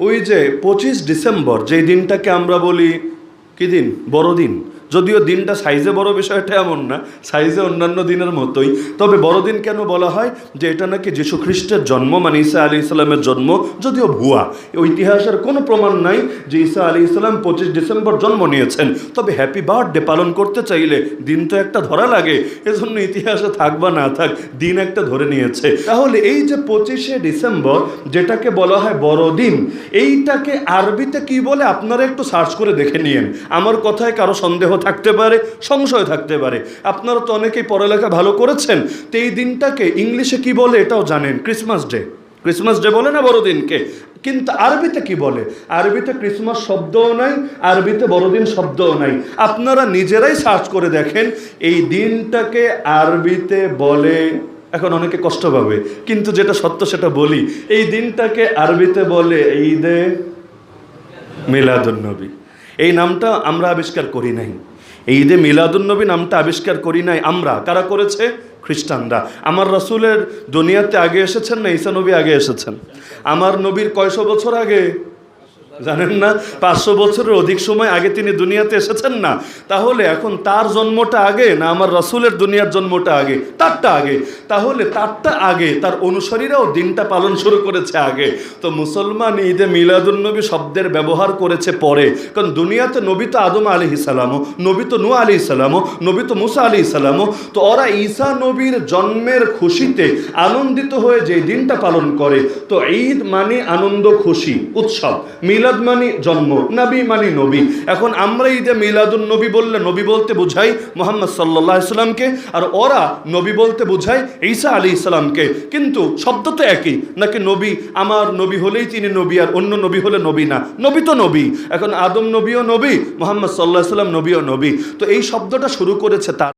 ওই যে পঁচিশ ডিসেম্বর যেই দিনটাকে আমরা বলি কি দিন? বড়দিন। যদিও দিনটা সাইজে বড় বিষয়টা এমন না, সাইজে অন্যান্য দিনের মতোই। তবে বড়দিন কেন বলা হয়? যে এটা নাকি যীশু খ্রিস্টের জন্ম মানে ঈসা আলী ইসলামের জন্ম, যদিও ভুয়া। ইতিহাসের কোনো প্রমাণ নাই যে ঈসা আলী ইসলাম পঁচিশ ডিসেম্বর জন্ম নিয়েছেন। তবে হ্যাপি বার্থডে পালন করতে চাইলে দিন তো একটা ধরা লাগে, এজন্য ইতিহাসে থাক বা না থাক, দিন একটা ধরে নিয়েছে। তাহলে এই যে পঁচিশে ডিসেম্বর, যেটাকে বলা হয় বড়দিন এইটাকে আরবিতে কি বলে? আপনারা একটু সার্চ করে দেখে নিয়েন। আমার কথায় কারও সন্দেহ থাকতে পারে, সংশয় থাকতে পারে। আপনারা তো অনেকেই পড়ালেখা ভালো করেছেন, তো এই দিনটাকে ইংলিশে কি বলে এটাও জানেন ক্রিসমাস ডে ক্রিসমাস ডে বলে না বড়দিনকে? কিন্তু আরবিতে কি বলে? আরবিতে ক্রিসমাস শব্দও নাই, আরবিতে বড়দিন শব্দও নাই। আপনারা নিজেরাই সার্চ করে দেখেন, এই দিনটাকে আরবিতে বলে, এখন অনেকে কষ্ট পাবে, কিন্তু যেটা সত্য সেটা বলি, এই দিনটাকে আরবিতে বলে ঈদে মিলাদুন্নবী এই নামটা আমরা আবিষ্কার করি নাই। এই ঈদে মিলাদুলনবী নামটা আবিষ্কার করি নাই আমরা। কারা করেছে? খ্রিস্টানরা। আমার রসুলের দুনিয়াতে আগে এসেছেন না ঈসা নবী আগে এসেছেন? আমার নবীর কয়শো বছর আগে জানেন না? পাঁচশো বছরের অধিক সময় আগে তিনি দুনিয়াতে এসেছেন না। তাহলে এখন তার জন্মটা আগে না আমার রসুলের দুনিয়ার জন্মটা আগে? তারটা আগে। তাহলে তারটা আগে, তার অনুসারীরাও দিনটা পালন শুরু করেছে আগে। তো মুসলমান ঈদে মিলাদুলনবী শব্দের ব্যবহার করেছে পরে। কারণ দুনিয়াতে নবী তো আদম আলি ইসালামও নবী তো নু আলি ইসালামও নবী তো মুসা আলি ইসালামও তো ওরা ঈসা নবীর জন্মের খুশিতে আনন্দিত হয়ে যে দিনটা পালন করে। তো ঈদ মানে আনন্দ খুশি, উৎসব। মিলাদ মানে জন্ম, নবী মানে নবী। এখন আমরা ঈদে মিলাদুন নবী বললে নবী বলতে বুঝাই মোহাম্মদ সাল্লাহ ইসলামকে আর ওরা নবী বলতে বুঝাই ঈসা আলী ইসলামকে কিন্তু শব্দ তো একই, নাকি নবী আমার নবী হলেই তিনি নবী আর অন্য নবী হলে নবী না? নবী তো নবী। এখন আদম নবীও নবী, মোহাম্মদ সাল্লাহ সাল্লাম নবীও নবী। তো এই শব্দটা শুরু করেছে তার